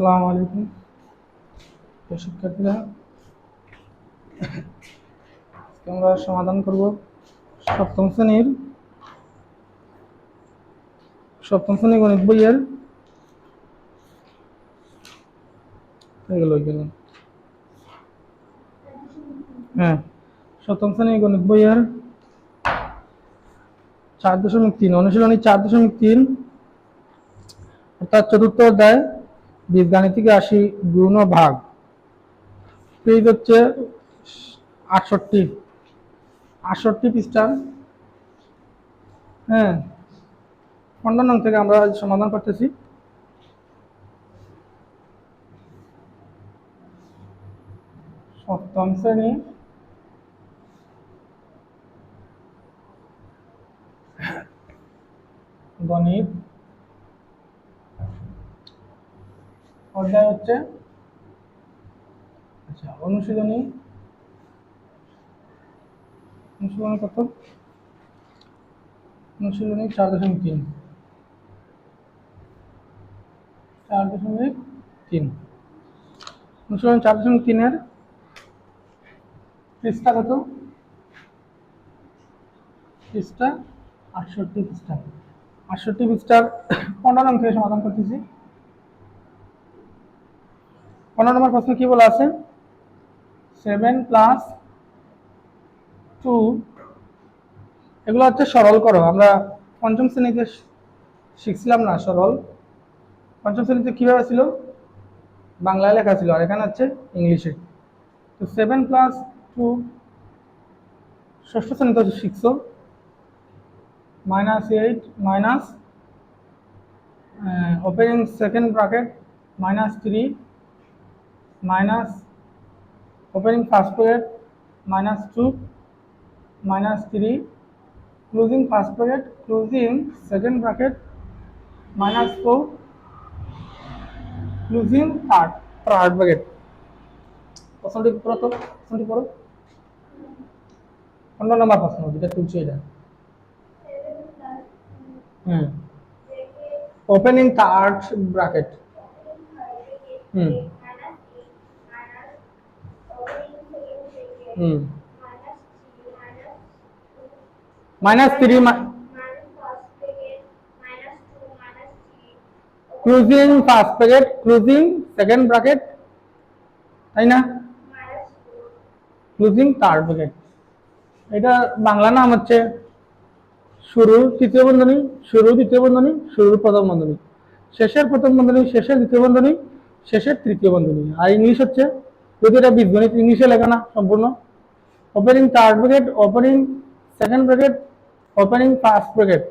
সালাম আলাইকুম। শিক্ষার্থীরা আমরা সমাধান করব সপ্তম শ্রেণির, সপ্তম শ্রেণি গণিত বইয়ের। এগুলো এগুলো। হ্যাঁ সপ্তম শ্রেণির গণিত বইয়ের চার দশমিক তিন, অনুশীলনী চার দশমিক তিন, অর্থাৎ চতুর্থ অধ্যায় বীজগাণিতিক রাশি গুণ ও ভাগ পেজ হচ্ছে আটষট্টি। আটষট্টি পৃষ্ঠার হ্যাঁ। পনেরো থেকে আমরা সমাধান করতেছি। সপ্তম শ্রেণি। গণিত। অধ্যায় হচ্ছে আচ্ছা অনুশীলনী অনুশীলনী কত? অনুশীলনী চার দশমিক তিন। চার দশমিক তিন। অনুশীলনী চার দশমিক তিনের পৃষ্ঠা কত? পৃষ্ঠা আটষট্টি পৃষ্ঠা। আটষট্টি পৃষ্ঠার পনেরো থেকে সমাধান করতেছি। পনেরো নম্বর প্রশ্ন কি বলা আছে সেভেন প্লাস টু এগুলো হচ্ছে সরল করো। আমরা পঞ্চম শ্রেণীতে শিখছিলাম না সরল। পঞ্চম শ্রেণীতে কীভাবে ছিল? বাংলায় লেখা ছিল, আর এখানে হচ্ছে ইংলিশে। তো সেভেন প্লাস টু ষষ্ঠ শ্রেণীতে হচ্ছে শিখছো। Minus eight minus opening second bracket minus three minus opening first bracket minus 2 minus 3 closing first bracket closing second bracket minus 4 closing third third bracket প্রশ্নটি পড়ো তো প্রশ্নটি পড়ো অন্য নাম্বার প্রশ্ন যেটা তুলছি এটা হুম opening third bracket hmm hmm. Minus three closing first bracket closing second bracket তাই না? ক্লোজিং থার্ড ব্র্যাকেট এটা বাংলা নাম হচ্ছে শুরু তৃতীয় বন্ধনী, শুরু দ্বিতীয় বন্ধনী, শুরুর প্রথম বন্ধনী। শেষের প্রথম বন্ধনী, শেষের দ্বিতীয় বন্ধনী, শেষের তৃতীয় বন্ধনী। আর ইংলিশ হচ্ছে, যদি এটা বীজগণিত, ইংলিশে লেখা না, সম্পূর্ণ। Opening third bracket opening second bracket opening first bracket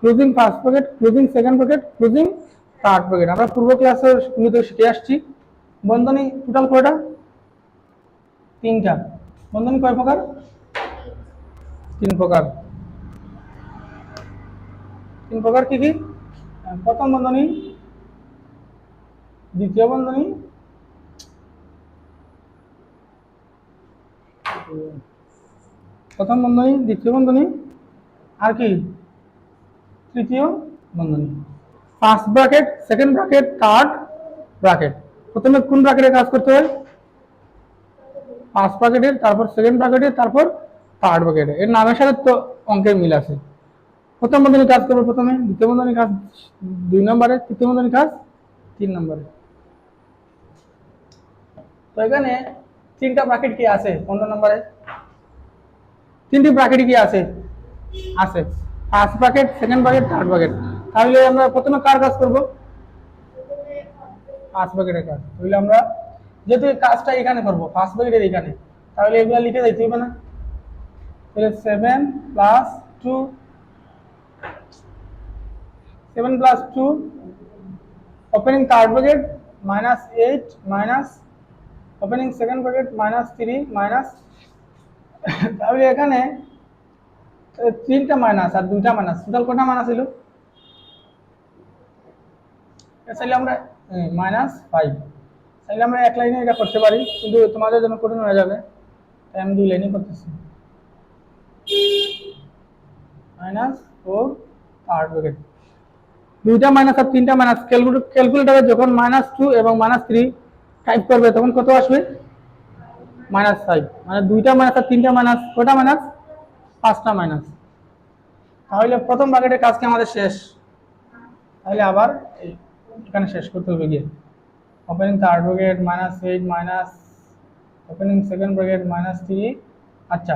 closing first bracket closing second bracket closing third bracket আমরা পূর্ব ক্লাসে কিন্তু শিখে আসছি। বন্ধনী টোটাল কয়টা? তিনটা। বন্ধনী কয় প্রকার? তিন প্রকার। তিন প্রকার কি কি? প্রথম বন্ধনী, দ্বিতীয় বন্ধনী প্রথম বন্ধনী, দ্বিতীয় বন্ধনী, আর কি? তৃতীয় বন্ধনী। First bracket second bracket third bracket প্রথমে কোন ব্র্যাকেটে কাজ করতে হয়? ফার্স্ট ব্র্যাকেটের তারপর সেকেন্ড ব্র্যাকেটের তারপর থার্ড ব্র্যাকেটে এর নামের সাথে তো অঙ্কের মিল আছে। প্রথম বন্ধনী কাজ করবে প্রথমে, দ্বিতীয় বন্ধনী কাজ দুই নম্বরে, তৃতীয় বন্ধনী কাজ তিন নম্বরে। তো এখানে তিনটা ব্র্যাকেট কি আছে? পনেরো নম্বরে। তিনটি ব্র্যাকেট কি আছে? আছে। First bracket second bracket third bracket তাহলে আমরা প্রথমে কার কাজ করব? ফার্স্ট ব্র্যাকেটের কাজ। তাহলে আমরা যেহেতু কাজটা এখানে করব ফার্স্ট ব্র্যাকেটের এখানে, তাহলে এগুলো লিখে দিতে হবে না। তাহলে seven plus two seven plus two opening third bracket minus eight minus opening second bracket minus three minus তাহলে এখানে তিনটা মাইনাস আর দুইটা মাইনাস টোটাল কটা মাইনাস ছিল আমরা মাইনাস ফাইভ চাইলে আমরা এক লাইনে এটা করতে পারি, কিন্তু তোমাদের জন্য কঠিন হয়ে যাবে। তাই আমি দুই লাইনে করতেছি। মাইনাস ফোর থার্ড ব্র্যাকেট দুইটা মাইনাস আর তিনটা মাইনাস ক্যালকুলেটারে যখন মাইনাস টু এবং মাইনাস থ্রি টাইপ করবে, তখন কত আসবে? মাইনাস ফাইভ মানে দুইটা মাইনাস আর তিনটা মাইনাস কটা মাইনাস পাঁচটা মাইনাস তাহলে প্রথম ব্র্যাকেটের কাজ কি আমাদের শেষ? তাহলে আবার এখানে শেষ করতে হবে গিয়ে। Opening third bracket minus eight minus opening second bracket minus three আচ্ছা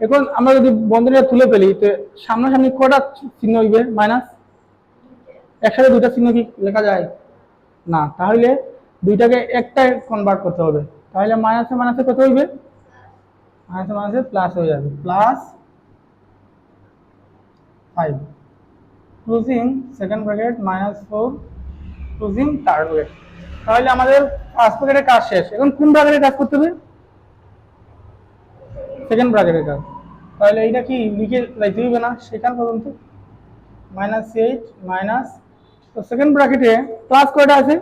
এখন আমরা যদি বন্ধনীটা তুলে ফেলি, তো সামনাসামনি কটা চিহ্ন হইবে? মাইনাস একসাথে দুটা চিহ্ন কি লেখা যায়? না। তাহলে দুইটাকে একটাই কনভার্ট করতে হবে। তাহলে মাইনাসে মাইনাসে কত হইবে? মাইনাসে মাইনাসে প্লাস হয়ে যাবে। Plus five closing second bracket minus four closing third bracket তাহলে আমাদের ফার্স্ট ব্র্যাকেটের কাজ শেষ। এখন কোন ব্র্যাকেটের কাজ করতে হবে? সেকেন্ড ব্র্যাকেটের কাজ। তাহলে এইটা কি লিখে লাইতে হইবে না? সেখান পর্যন্ত। মাইনাস এইট মাইনাস তো সেকেন্ড ব্র্যাকেটে প্লাস কয়টা আছে?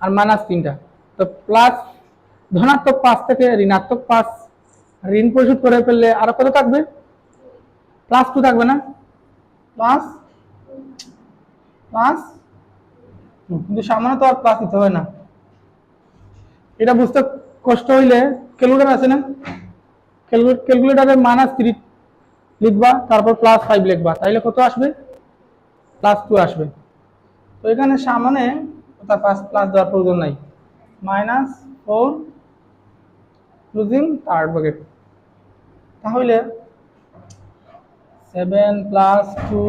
আর মাইনাস তিনটা। তো প্লাস ধনাত্মক পাঁচ থেকে ঋণাত্মক পাঁচ ঋণ পরিশোধ করে ফেললে আরও কত থাকবে? প্লাস টু থাকবে না? প্লাস প্লাস কিন্তু সামনে তো আর প্লাস দিতে হবে না। এটা বুঝতে কষ্ট হইলে ক্যালকুলেটার আছে না? ক্যালকুলেটারে মাইনাস থ্রি লিখবা তারপর প্লাস ফাইভ লিখবা তাইলে কত আসবে? প্লাস টু আসবে। তো এখানে সামনে তার পাঁচ প্লাস দেওয়ার প্রয়োজন নাই। Minus four closing third bracket তাহলে seven plus two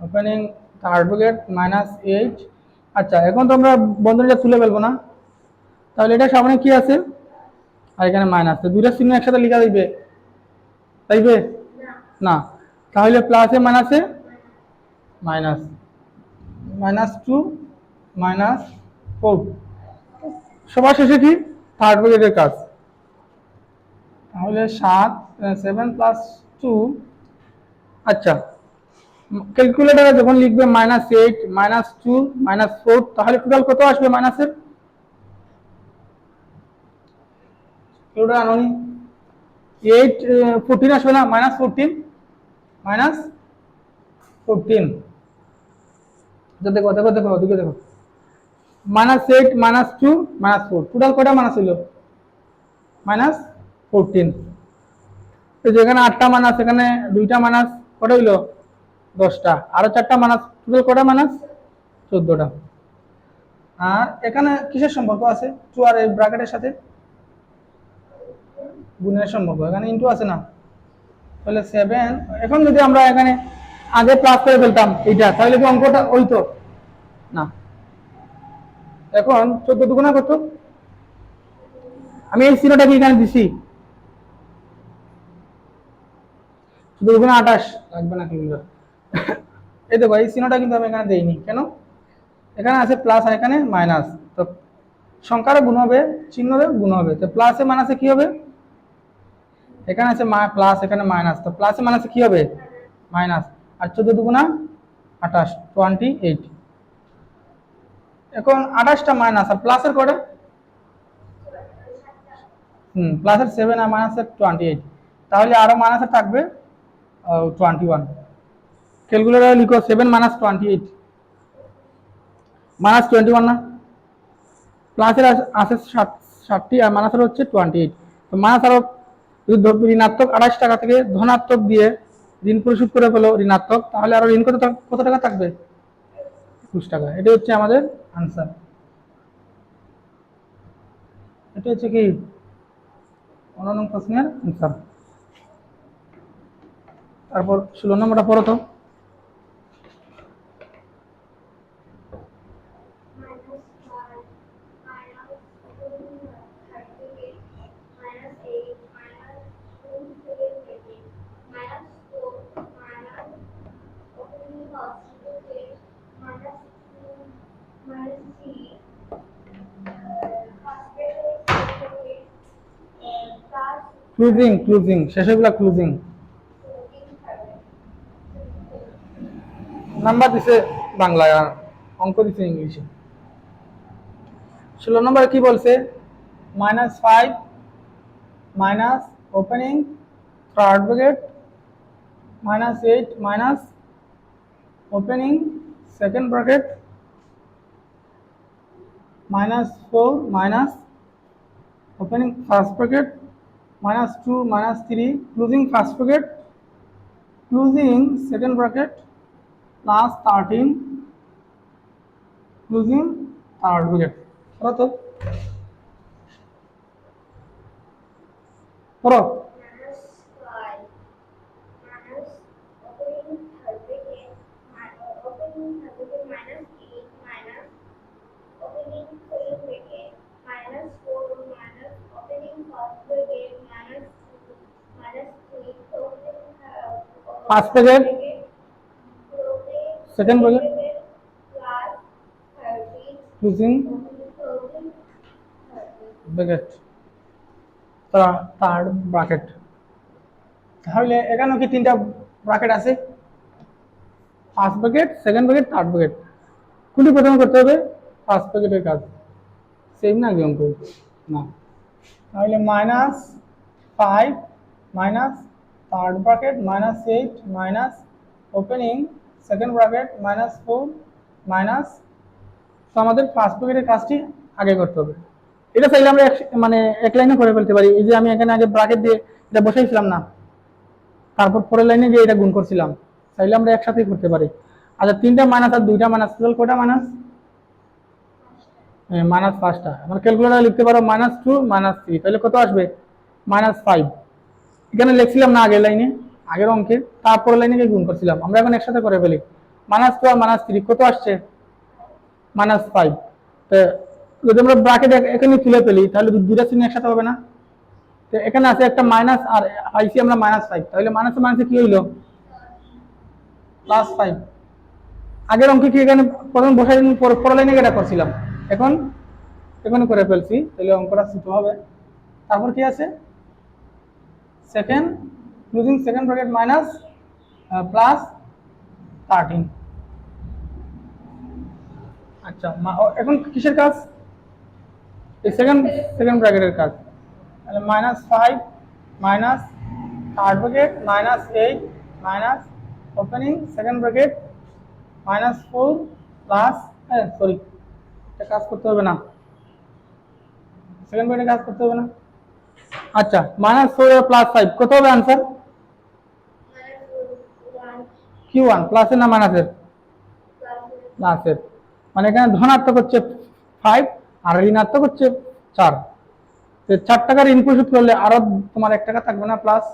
opening third bracket minus eight আচ্ছা এখন তো আমরা বন্ধনীটা তুলে ফেলব না। তাহলে এটা সামনে কি আছে? আর এখানে মাইনাস তো দুইটা চিহ্ন একসাথে লেখা দিবে তাইবে? না। তাহলে প্লাসে মাইনাসে minus minus two minus four সবার শেষে কি? থার্ড ব্র্যাকেটের কাজ। তাহলে সাত সেভেন প্লাস টু আচ্ছা ক্যালকুলেটারে যখন লিখবে minus eight minus two minus four তাহলে টোটাল কত আসবে মাইনাসের আনুনি এইট ফোরটিন আসবে না মাইনাস ফোরটিন মাইনাস ফোরটিন দেখো দেখো দেখো ওদিকে দেখো। Minus eight minus two minus four total কয়টা মাইনাস হইল মাইনাস ফোরটিন তো যেখানে আটটা মাইনাস এখানে দুইটা মাইনাস কটা হইল? দশটা। আরও চারটা মাইনাস টোটাল কটা মাইনাস চোদ্দটা। আর এখানে কিসের সম্পর্ক আছে? টু আর এই ব্র্যাকেটের সাথে? গুণের সম্পর্ক। এখানে ইন্টু আছে না। তাহলে সেভেন এখন যদি আমরা এখানে আগে প্লাস করে ফেলতাম এইটা, তাহলে কি অঙ্কটা ওই তো না। এখন চোদ্দ দুগুণা কত? আমি এই চিহ্নটা কি এখানে দিছি? দুগুণা আঠাশ। লাগবে না কিন্তু এই দেখো, এই চিহ্নটা কিন্তু আমি এখানে দেইনি। কেন? এখানে আছে প্লাস আর এখানে মাইনাস তো সংখ্যারও গুণ হবে, চিহ্নরও গুণ হবে। তো প্লাসে মাইনাসে কি হবে? এখানে আছে প্লাস এখানে মাইনাস তো প্লাসে মাইনাসে কি হবে? মাইনাস আর চোদ্দ দুগুণা আঠাশ টোয়েন্টি এইট এখন আঠাশটা মাইনাস আর প্লাসের কটা? হুম প্লাসের সেভেন আর মাইনাসের টোয়েন্টি এইট তাহলে আরও মাইনাসে থাকবে টোয়েন্টি ওয়ান ক্যালকুলেটারে লিখো seven minus twenty eight minus twenty one না প্লাসের আছে ষাট, ষাটটি আর মাইনাসের হচ্ছে টোয়েন্টি এইট তো মাইনাস আরও ঋণাত্মক আঠাশ টাকা থেকে ধনাত্মক দিয়ে ঋণ পরিশোধ করে পেল ঋণাত্মক, তাহলে আরও ঋণ কত কত টাকা থাকবে? একুশ টাকা। এটা হচ্ছে আমাদের আনসার এটা হচ্ছে কি? অন্য প্রশ্নের আনসার তারপর ষোলো নম্বরটা পড়ো তো minus five, minus thirty-eight, minus eight, minus two thirty-eight, minus four, minus opening hospital eight, minus two, minus three, hospital eight, plus closing closing শেষেগুলা closing. Number দিছে বাংলায় আর অঙ্ক দিছে ইংলিশে। ষোলো নম্বরে কি বলছে? Minus five minus opening third bracket minus eight minus opening second bracket minus four minus opening first bracket minus two minus three closing first bracket closing second bracket plus thirteen closing third bracket করো তো। করো minus five minus opening third bracket minus opening third bracket minus eight minus opening second bracket minus four minus opening first bracket minus two minus three opening uh, Plus thirteen closing closing? Thirteen bracket third bracket তাহলে এখানেও কি তিনটা bracket আছে? First bracket second bracket third bracket কোনটি প্রথমে করতে হবে? First ব্র্যাকেটের কাজ। সেম না কি না। তাহলে minus five minus third bracket minus eight minus opening second bracket minus four minus তো আমাদের ফার্স্ট ব্র্যাকেটের কাজটি আগে করতে হবে। এটা চাইলে আমরা মানে এক লাইনে করে ফেলতে পারি। এই যে আমি এখানে আগে ব্র্যাকেট দিয়ে এটা বসাইছিলাম না, তারপর পরের লাইনে গিয়ে এটা গুণ করছিলাম। চাইলে আমরা একসাথেই করতে পারি। আচ্ছা তিনটা মাইনাস আর দুইটা মাইনাস টোটাল কটা মাইনাস মাইনাস পাঁচটা। আমার ক্যালকুলেটার লিখতে পারো মাইনাস টু মাইনাস থ্রি তাহলে কত আসবে? মাইনাস ফাইভ এখানে লিখছিলাম না আগের লাইনে আগের অঙ্কে, তারপরের লাইনে গুণ করছিলাম। আমরা এখন একসাথে করে ফেলি। মাইনাস টু আর মাইনাস থ্রি কত আসছে? মাইনাস ফাইভ তো যদি আমরা ব্রাকেট এখানে তুলে ফেলি, তাহলে দুটা চিহ্ন একসাথে হবে না? তো এখানে আছে একটা মাইনাস আর আইসি আমরা মাইনাস ফাইভ তাহলে মাইনাসে মাইনাসে কি হইল? প্লাস ফাইভ আগের অঙ্কে কি এখানে প্রথম বসাই পরের লাইনে এটা করছিলাম। এখন, এখানে করে ফেলছি। তাহলে অঙ্কটা ছোট হবে। তারপর কি আছে? Second closing second bracket minus plus thirteen আচ্ছা এখন কিসের কাজ? এই সেকেন্ড সেকেন্ড ব্র্যাকেটের কাজ। তাহলে minus five minus third bracket minus eight minus opening second bracket minus four plus হ্যাঁ সরি এটা কাজ করতে হবে না। সেকেন্ড ব্র্যাকেটে কাজ করতে হবে না। আচ্ছা মাইনাস ফোর প্লাস ফাইভ কত হবে আনসার কি ওয়ান প্লাসের না মাইনাসের প্লাসের মানে এখানে ধনাত্মক হচ্ছে ফাইভ আর ঋণাত্মক হচ্ছে চার। তো চার টাকার করলে আরও তোমার এক টাকা থাকবে না প্লাস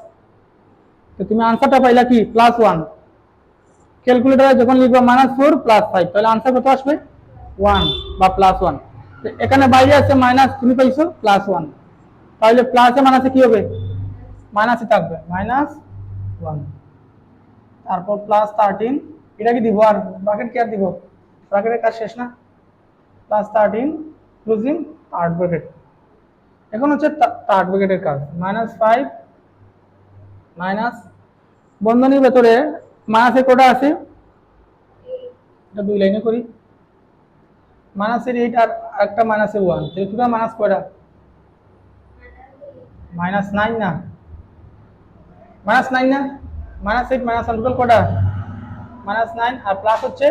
তো তুমি আনসারটা পাইলা কি? প্লাস ওয়ান ক্যালকুলেটারে যখন লিখবা মাইনাস ফোর প্লাস ফাইভ তাহলে আনসার কত আসবে? ওয়ান বা প্লাস ওয়ান এখানে বাইরে আছে মাইনাস তুমি পাইছো প্লাস ওয়ান তাহলে প্লাসে মাইনাসে কি হবে? মাইনাসে থাকবে। মাইনাস ওয়ান তারপর প্লাস থার্টিন এটা কি দিব আর? ব্রাকেট কি আর দিব? ব্রাকেটের কাজ শেষ না? Plus thirteen closing third bracket এখন হচ্ছে থার্ড ব্র্যাকেটের কাজ। মাইনাস ফাইভ মাইনাস বন্ধনীর ভেতরে মাইনাসের কোটা আছে? এটা দুই লাইনে করি। মাইনাসের এইট আর একটা মাইনাসের ওয়ান তাহলে মাইনাস কয়টা? মাইনাস নাইন না? মাইনাস নাইন না? মাইনাস এইট, মাইনাস টোটাল কটা? মাইনাস নাইন আর প্লাস হচ্ছে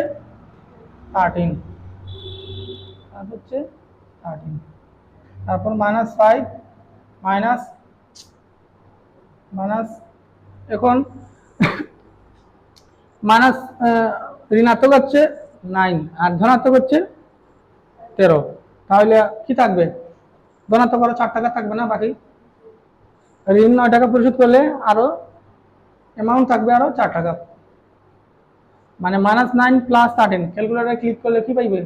থার্টিন। প্লাস হচ্ছে থার্টিন। তারপর মাইনাস ফাইভ, মাইনাস মাইনাস, এখন মাইনাস ঋণাত্মক হচ্ছে নাইন আর ধনাত্মক হচ্ছে তেরো। তাহলে কি থাকবে? ধনাত্মক আরও চার টাকা থাকবে না বাকি? ঋণ নয় টাকা পরিশোধ করলে আরও অ্যামাউন্ট থাকবে আরও চার টাকা। মানে মাইনাস নাইন প্লাস থার্টিন ক্যালকুলেটারে ক্লিক করলে কি পাইবে?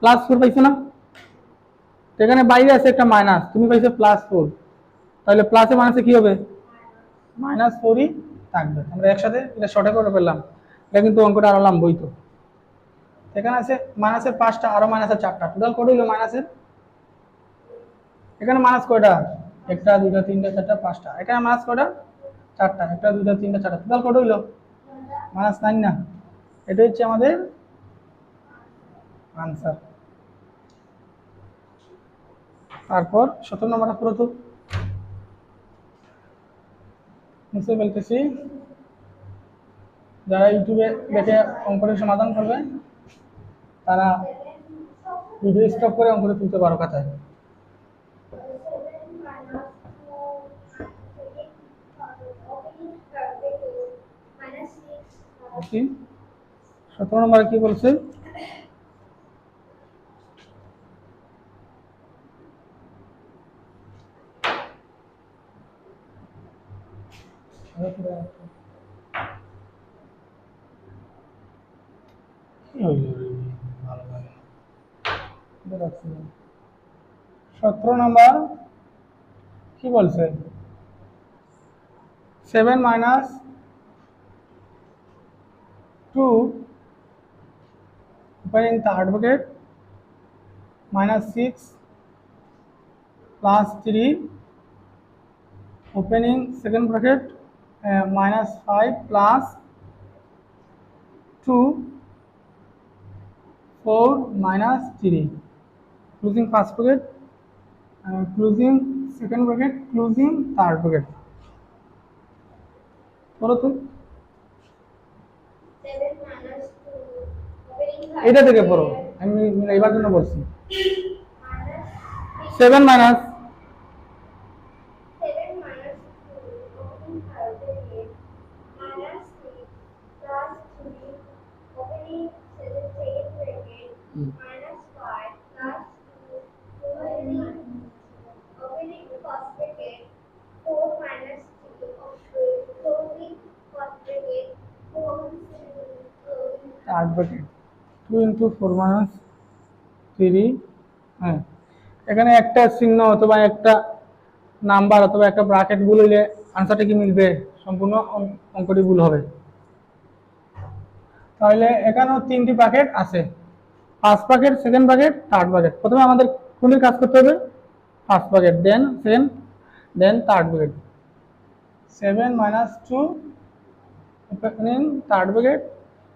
প্লাস ফোর পাইছো না? তো এখানে বাইরে আছে একটা মাইনাস তুমি পাইছো প্লাস ফোর তাহলে প্লাসে মাইনাসে কি হবে? মাইনাস ফোরই থাকবে। আমরা একসাথে এটা শর্টে করে ফেললাম। এটা কিন্তু অঙ্কটা আরও লাম্বই তো। এখানে আছে মাইনাসের পাঁচটা, আরও মাইনাসের চারটা। টোটাল কত হইল মাইনাসের এখানে মাইনাস কয়টা? একটা দুটা তিনটা, চারটা, পাঁচটা। এখানে মাইনাস কয়টা চারটা। একটা দুটা তিনটা, চারটা। টোটাল কত হইল? মাইনাস নাইন না? এটা হচ্ছে আমাদের আনসার তারপর সতেরো নম্বরটা পুরো তো। মুছে ফেলতেছি যারা ইউটিউবে দেখে অঙ্কটি সমাধান করবে, তারা ভিডিও স্টপ করে অঙ্কটি তুলতে পারো খাতায় seven minus two second opening bracket minus six কি সতেরো নম্বরে কি বলছে। সতেরো নম্বর কি বলছে seven minus two opening third bracket minus 6 plus 3 opening second bracket uh, minus 5 plus 2 4 minus 3 closing first bracket uh, closing second bracket closing third bracket বলো তো seven minus two opening এটা থেকে পড়ো আমি এবার জন্য বলছি seven minus seven two into four minus three হ্যাঁ। এখানে একটা চিহ্ন অথবা একটা নাম্বার অথবা একটা ব্রাকেট ভুল হইলে আনসারটা কি মিলবে? সম্পূর্ণ অঙ্কটি ভুল হবে। তাহলে এখানেও তিনটি প্যাকেট আছে। First packet second packet third packet প্রথমে আমাদের কোনটি কাজ করতে হবে? First packet then second then third packet seven minus two third bracket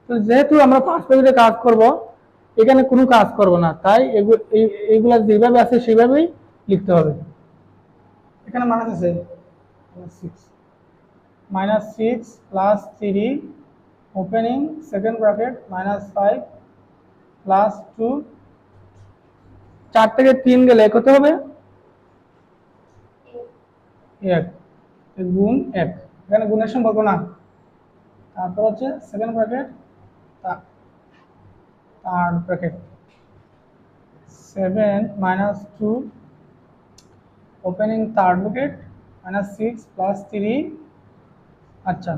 তো যেহেতু আমরা ফার্স্ট ব্র্যাকেটে কাজ করব এখানে কোনো কাজ করব না। তাই এইগুলা যেভাবে আছে সেভাবেই লিখতে হবে। এখানে মাইনাস আছে। Six minus six plus three opening second bracket minus five plus two চার থেকে তিন গেলে কত হবে। এক। গুণ এক। এখানে গুণের সম্পর্ক না। তারপর হচ্ছে second bracket third bracket seven minus two opening third bracket minus six plus three আচ্ছা।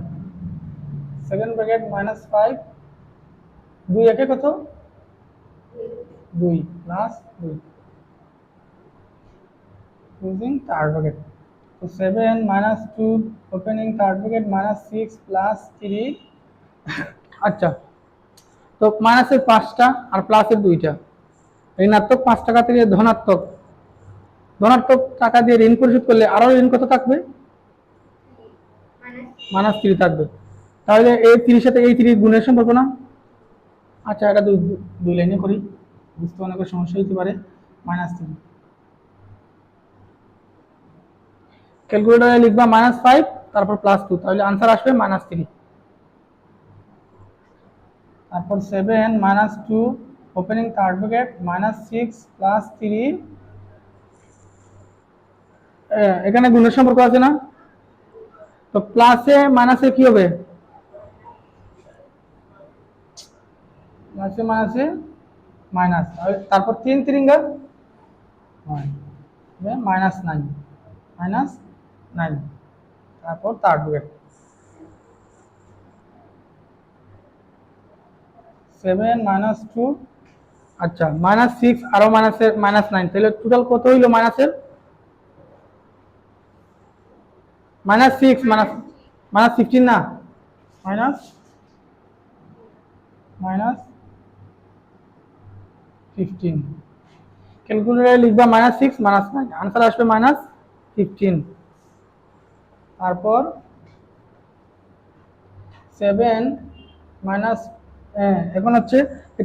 সেকেন্ড ব্র্যাকেট মাইনাস ফাইভ দুই একে কত? দুই প্লাস দুই। ক্লোজিং থার্ড ব্র্যাকেট তো seven minus two opening third bracket minus six plus three আচ্ছা। তো মাইনাসের পাঁচটা আর প্লাসের দুইটা। ঋণাত্মক পাঁচ টাকা থেকে ধনাত্মক। ধনাত্মক টাকা দিয়ে ঋণ পরিশোধ করলে আরও ঋণ কত থাকবে? মাইনাস থ্রি থাকবে। তাহলে এই তিরিশ সাথে এই তিরিশ গুণের সম্পর্ক না? আচ্ছা এটা দুই দুই- দুই লাইনে করি। বুঝতে অনেক সমস্যা হতে পারে। মাইনাস থ্রি ক্যালকুলেটারে লিখবা মাইনাস ফাইভ তারপর প্লাস টু তাহলে আনসার আসবে মাইনাস থ্রি তারপর seven minus two opening third bracket minus six plus three এখানে গুণের সম্পর্ক আছে না? তো প্লাসে মাইনাসে কি হবে? প্লাসে মাইনাসে মাইনাস তারপর তিন তিরিঙ্গা? মাইনাস নাইন মাইনাস নাইন তারপর third bracket seven minus two আচ্ছা মাইনাস সিক্স আরও মাইনাসের মাইনাস নাইন তাহলে টোটাল কত হইল মাইনাসের minus six minus minus fifteen না? মাইনাস মাইনাস ফিফটিন ক্যালকুলেটারে লিখবা minus six minus nine answer আসবে মাইনাস ফিফটিন তারপর সেভেন মাইনাস এখন হচ্ছে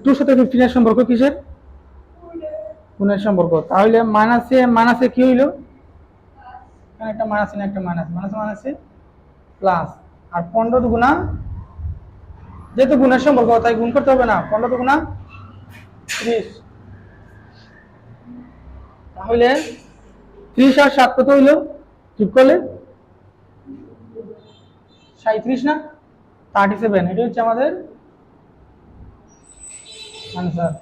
টুর সাথে ফিফটিনের সম্পর্ক কিসের? গুণের সম্পর্ক। তাহলে মাইনাসে মাইনাসে কি হইল? একটা মাইনাস না একটা মাইনাস মানাসে মাইনাসে প্লাস আর পনেরো দুগুণা, যেহেতু গুণের সম্পর্ক, তাই গুণ করতে হবে না। পনেরো গুণা ত্রিশ। তাহলে ত্রিশ আর সাত কত হইল? যোগ করলে সাঁত্রিশ না? থার্টি সেভেন এটা হচ্ছে আমাদের আনসার।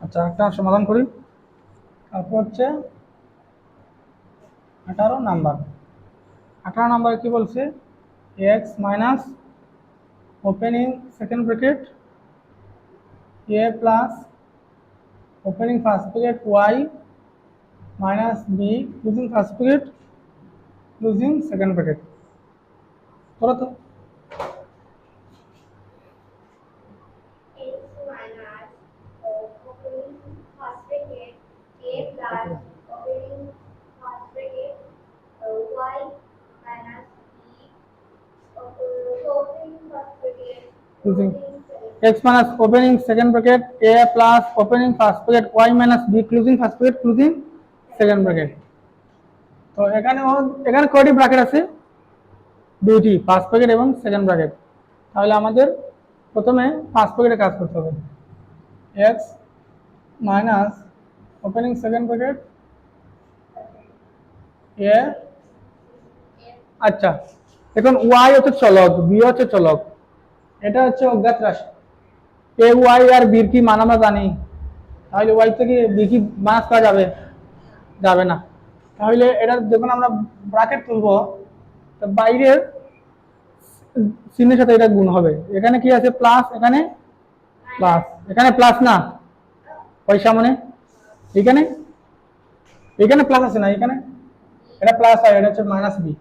আচ্ছা একটা সমাধান করি। তারপর হচ্ছে আঠারো নাম্বার। আঠারো নম্বরে কী বলছে? X minus opening second bracket a plus opening first bracket y minus b closing first bracket closing second bracket করো তো x minus uh, opening first bracket a plus opening first bracket uh, y minus b uh, opening first bracket Closing. second x minus opening, second bracket, a plus opening, first bracket, y minus b, closing, first bracket, closing, second bracket. তো এখানে এখানে কয়টি bracket আছে? দুইটি first bracket এবং second bracket তাহলে আমাদের প্রথমে ফার্স্ট ব্র্যাকেটে কাজ করতে হবে। X minus opening second bracket a আচ্ছা এখন ওয়াই হচ্ছে চলক বি হচ্ছে চলক। এটা হচ্ছে অজ্ঞাত রাশি। এ ওয়াই আর বির কি মান জানি। তাহলে ওয়াই থেকে বি কি মাস করা যাবে? যাবে না। তাহলে এটা যখন আমরা ব্রাকেট তুলবো, তো বাইরের চিহ্নের সাথে এটা গুণ হবে। এখানে কি আছে? প্লাস এখানে প্লাস এখানে প্লাস না? ওই সামনে এখানে? এখানে প্লাস আছে না? এখানে? এটা প্লাস হয় এটা হচ্ছে মাইনাস বি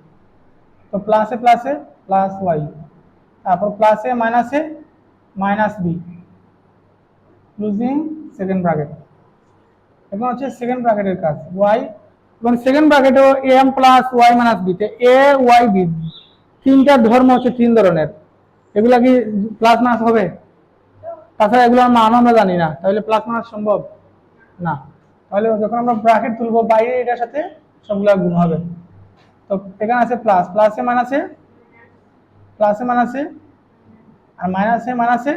তো প্লাসে প্লাসে প্লাস ওয়াই তারপর প্লাসে মাইনাসে minus b closing second bracket এখন হচ্ছে সেকেন্ড ব্র্যাকেটের কাজ। ওয়াই এবং সেকেন্ড ব্র্যাকেটও এম প্লাস ওয়াই মাইনাস বিতে এ ওয়াই বি তিনটা ধর্ম হচ্ছে তিন ধরনের। এগুলা কি প্লাস মাইনাস হবে? তাছাড়া এগুলোর মান আমরা জানি না। তাহলে প্লাস মাইনাস সম্ভব? না। তাহলে যখন আমরা ব্র্যাকেট তুলবো বাইরে এটার সাথে সবগুলা গুণ হবে। তো এখানে আছে প্লাস প্লাসে মাইনাসে প্লাসে মাইনাসে আর মাইনাসে মাইনাসে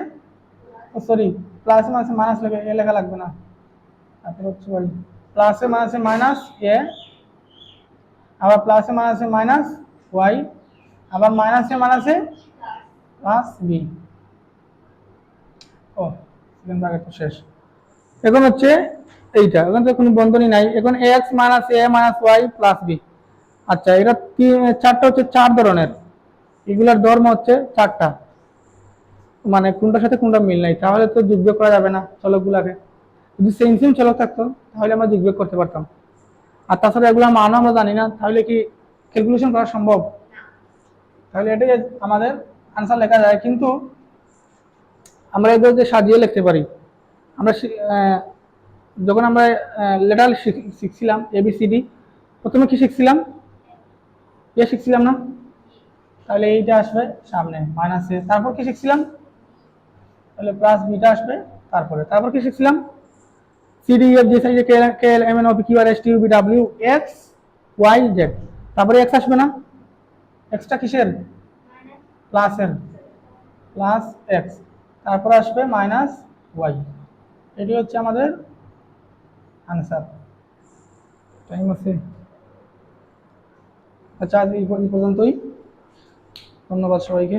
সরি প্লাসে মাইনাসে মাইনাস লেগে এ লেখা লাগবে না। তারপর প্লাসে মাইনাসে মাইনাস এ, আবার প্লাসে মাইনাসে মাইনাস ওয়াই, আবার মাইনাসে মাইনাসে প্লাস বি। ও, সেকেন্ড ব্র্যাকেট শেষ। এখন হচ্ছে এইটা, এখন তো কোনো বন্ধনী নাই। এখন x minus a minus y plus b. আচ্ছা এটা চারটা হচ্ছে চার ধরনের। এগুলার ধর্ম হচ্ছে চারটা। মানে কোনটার সাথে কোনটা মিল নাই, তাহলে তো যোগ করা যাবে না চলকগুলাকে। যদি সেম সেম চলক থাকতো, তাহলে আমরা যোগ করতে পারতাম। আর তাছাড়া এগুলো মানও আমরা জানি না, তাহলে কি ক্যালকুলেশন করা সম্ভব? তাহলে এটাই আমাদের আনসার লেখা যায়, কিন্তু আমরা এগুলো যে সাজিয়ে লিখতে পারি, আমরা যখন আমরা লেটার শিখছিলাম এবিসিডি প্রথমে কি শিখছিলাম? এ শিখছিলাম না? তাহলে এইটা আসবে সামনে মাইনাসে তারপর কি শিখছিলাম? তাহলে প্লাস বিটা আসবে, তারপরে, তারপর কি শিখছিলাম? সিডি এফ জি সাইজে K K L M N O P Q R S T B W X Y Z তারপরে এক্স আসবে না? এক্সটা কিসের? প্লাস প্লাসের প্লাস এক্স তারপর আসবে মাইনাস ওয়াই এটি হচ্ছে আমাদের আনসার টাইম আছে। আচ্ছা আজ এই পর্যন্তই। ধন্যবাদ সবাইকে।